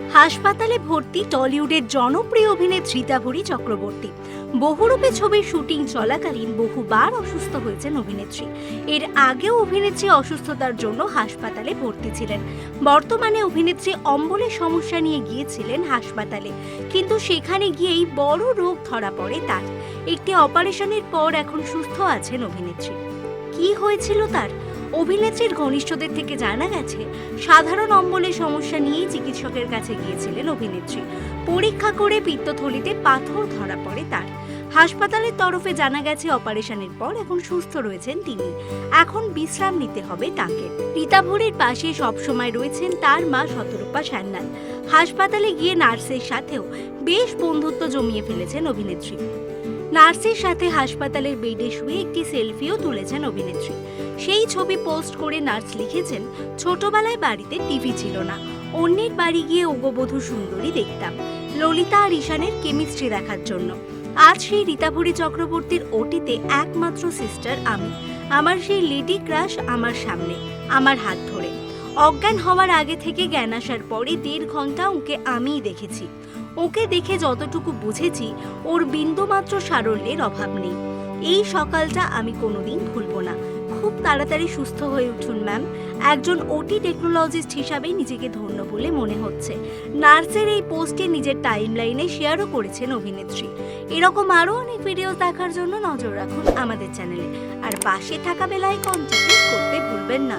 হাসপাতালে ভর্তি টলিউডের জনপ্রিয় অভিনেত্রী তাভরি চক্রবর্তী। বহুরূপে ছবির শুটিং চলাকালীন বহুবার অসুস্থ হয়েছেন অভিনেত্রী। এর আগেও অভিনেত্রী অসুস্থতার জন্য হাসপাতালে ভর্তি ছিলেন। বর্তমানে অভিনেত্রী অম্বলের সমস্যা নিয়ে গিয়েছিলেন হাসপাতালে। কিন্তু সেখানে গিয়েই বড় রোগ ধরা পড়ে তার। একটি অপারেশনের পর এখন সুস্থ আছেন অভিনেত্রী। কি হয়েছিল তার? অভিনেত্রীর ঘনিষ্ঠদের থেকে জানা গেছে, সাধারণ অম্বলের সমস্যা নিয়েই চিকিৎসকের কাছে গিয়েছিলেন অভিনেত্রী। পরীক্ষা করে পিত্তথলিতে পাথর ধরা পড়ে তার। হাসপাতালের তরফে জানা গেছে, অপারেশনের পর এখন সুস্থ রয়েছেন তিনি। এখন বিশ্রাম নিতে হবে তাকে। রীতাভরির পাশে সবসময় রয়েছেন তার মা শতরূপা সান্যাল। হাসপাতালে গিয়ে নার্সের সাথেও বেশ বন্ধুত্ব জমিয়ে ফেলেছেন অভিনেত্রী। নার্সের সাথে হাসপাতালের বেডে শুয়ে একটি সেলফিও তুলেছেন অভিনেত্রী। সেই ছবি পোস্ট করে নার্স লিখেছেন, ছোটবেলায় বাড়িতে টিভি ছিল না। অন্যের বাড়ি গিয়ে ওগবধূ সুন্দরী দেখতাম। ললিতা আর ঈশানের কেমিস্ট্রি দেখার জন্য। আজ সেই রীতাভরি চক্রবর্তীর ওটিতে একমাত্র সিস্টার আমি। আমার সেই লেডি ক্রাশ আমার সামনে, আমার হাত ধরে। অজ্ঞান হওয়ার আগে থেকে জ্ঞান আসার পরে দেড় ঘণ্টা ওকে আমিই দেখেছি। ওকে দেখে যতটুকু বুঝেছি, ওর বিন্দুমাত্র সারল্যের অভাব নেই। এই সকালটা আমি কোনোদিন ভুলবো না। তাড়াতাড়ি সুস্থ হয়ে উঠুন, ম্যাম। একজন ওটি টেকনোলজিস্ট হিসাবেই নিজেকে ধন্য বলে মনে হচ্ছে। নার্সের এই পোস্টে নিজের টাইম লাইনে শেয়ারও করেছেন অভিনেত্রী। এরকম আরও অনেক ভিডিও দেখার জন্য নজর রাখুন আমাদের চ্যানেলে আর পাশে থাকা বেলায় কন্টিনিউ করতে ভুলবেন না।